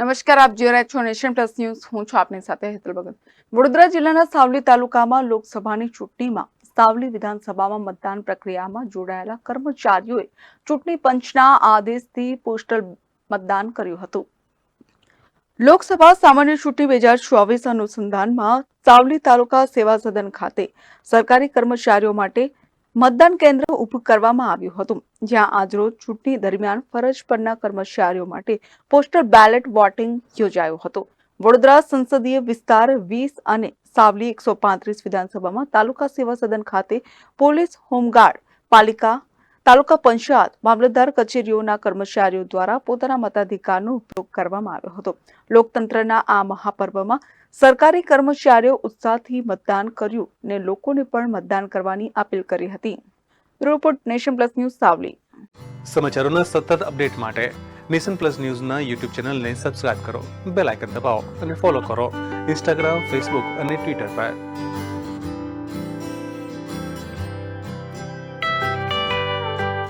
નમસ્કાર, આપ જોઈ રહ્યા છો નેશન પ્લસ ન્યૂઝ. હું છું આપની સાથે હેતલ ભગત. વડોદરા જિલ્લાના સાવલી તાલુકામાં લોકસભાની ચૂંટણીમાં સાવલી વિધાનસભામાં મતદાન પ્રક્રિયામાં જોડાયેલા કર્મચારીઓએ ચૂંટણી પંચના આદેશથી પોસ્ટલ મતદાન કર્યું હતું. લોકસભા સામાન્ય ચૂંટણી બે હજાર ચોવીસ અનુસંધાનમાં સાવલી તાલુકા સેવા સદન ખાતે સરકારી કર્મચારીઓ માટે મતદાન કેન્દ્ર ઊભું કરવામાં આવ્યું હતું, જ્યાં આજરોજ ચૂંટણી દરમિયાન ફરજ પરના કર્મચારીઓ માટે પોસ્ટલ બેલેટ વોટિંગ યોજાયું હતું. વડોદરા સંસદીય વિસ્તાર વીસ અને સાવલી એકસો પાંત્રીસ વિધાનસભામાં તાલુકા સેવા સદન ખાતે પોલીસ હોમગાર્ડ પાલિકા તાલુકા પંચાયત મામલતદાર કચેરીઓના કર્મચારીઓ દ્વારા પોતાના મતાધિકારનો ઉપયોગ કરવામાં આવ્યો હતો. લોકતંત્રના આ મહાપર્વમાં સરકારી કર્મચારીઓ ઉત્સાહથી મતદાન કર્યું ને લોકોને પણ મતદાન કરવાની અપીલ કરી હતી. Report nation plus news Savli. સમાચારોના સતત અપડેટ માટે નેશન પ્લસ ન્યૂઝના યુટ્યુબ ચેનલને સબસ્ક્રાઇબ કરો, બેલ આઇકન દબાવો અને ફોલો કરો. ઇન્સ્ટાગ્રામ, ફેસબુક અને ટ્વિટર પર.